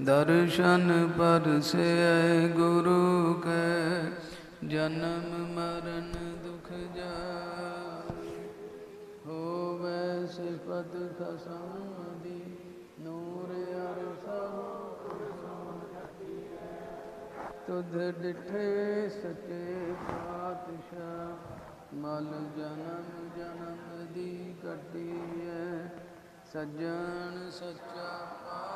ਦਰਸ਼ਨ ਪਰਸੈ ਗੁਰੂ ਕੈ, ਜਨਮ ਮਰਨ ਦੁਖ ਜਾ ਹੋਵੇ ਸਿਫਤ ਖਸਮ ਦੀ ਨੂਰ ਅਰਸਾ ਤੁਧ ਡਿਠੇ ਸੱਚੇ ਪਾਤਸ਼ਾਹ, ਮਲ ਜਨਮ ਜਨਮ ਦੀ ਕੱਟੀਐ। ਸੱਜਣ ਸੱਚਾ ਪਾਤਸ਼ਾਹ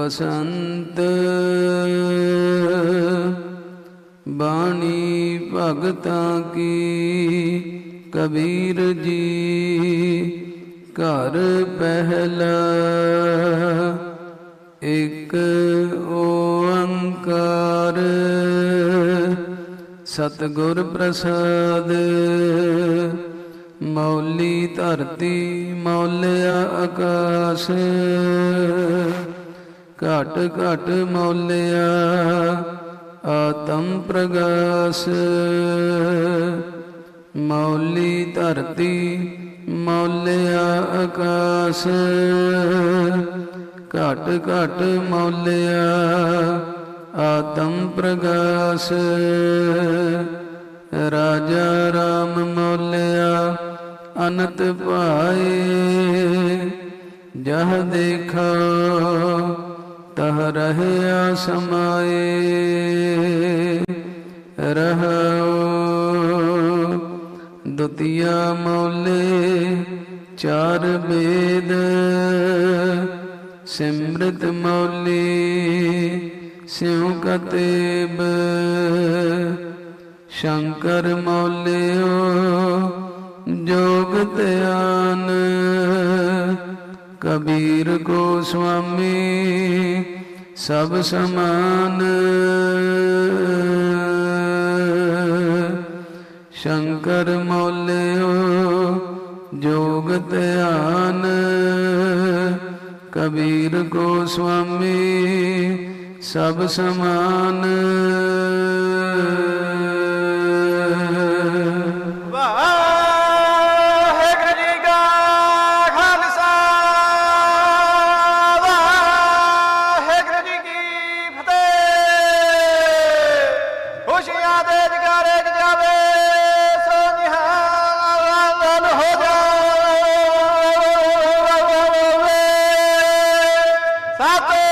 ਬਸੰਤ ਬਾਣੀ ਭਗਤਾਂ ਕੀ ਕਬੀਰ ਜੀ ਘਰ ਪਹਿਲਾ ਇਕ ਓੰਕਾਰ ਸਤਿਗੁਰ ਪ੍ਰਸਾਦ ਮੌਲੀ ਧਰਤੀ ਮੌਲਿਆ ਆਕਾਸ਼ ਘਟ ਘਟ ਮੌਲਿਆ, ਆਤਮ ਪ੍ਰਗਾਸ। ਮੌਲੀ ਧਰਤੀ, ਮੌਲਿਆ ਆਕਾਸ਼। ਘਟ ਘਟ ਮੌਲਿਆ, ਆਤਮ ਪ੍ਰਗਾਸ। ਰਾਜਾ ਰਾਮ ਮੌਲਿਆ, ਅਨੰਤ ਪਾਏ ਜਹ ਦੇਖਾ। ਤਹ ਰਹਿਆ ਸਮਾਏ ਰਹੋ ਦੁਤੀਆ ਮੌਲੇ ਚਾਰ ਬੇਦ ਸਿਮਰਤ ਮੌਲੀ ਸਿਉ ਕਤੇਬ ਸ਼ੰਕਰ ਮੌਲਿਓ ਜੋਗ ਧਿਆਨ ਕਬੀਰ ਕੋ ਸਭ ਸਮਾਨ। ਸ਼ੰਕਰ ਮੌਲਿਓ ਜੋਗ ਧਿਆਨ। ਕਬੀਰ ਕੋ ਸੁਆਮੀ ਸਭ ਸਮਾਨ। ¡Pape!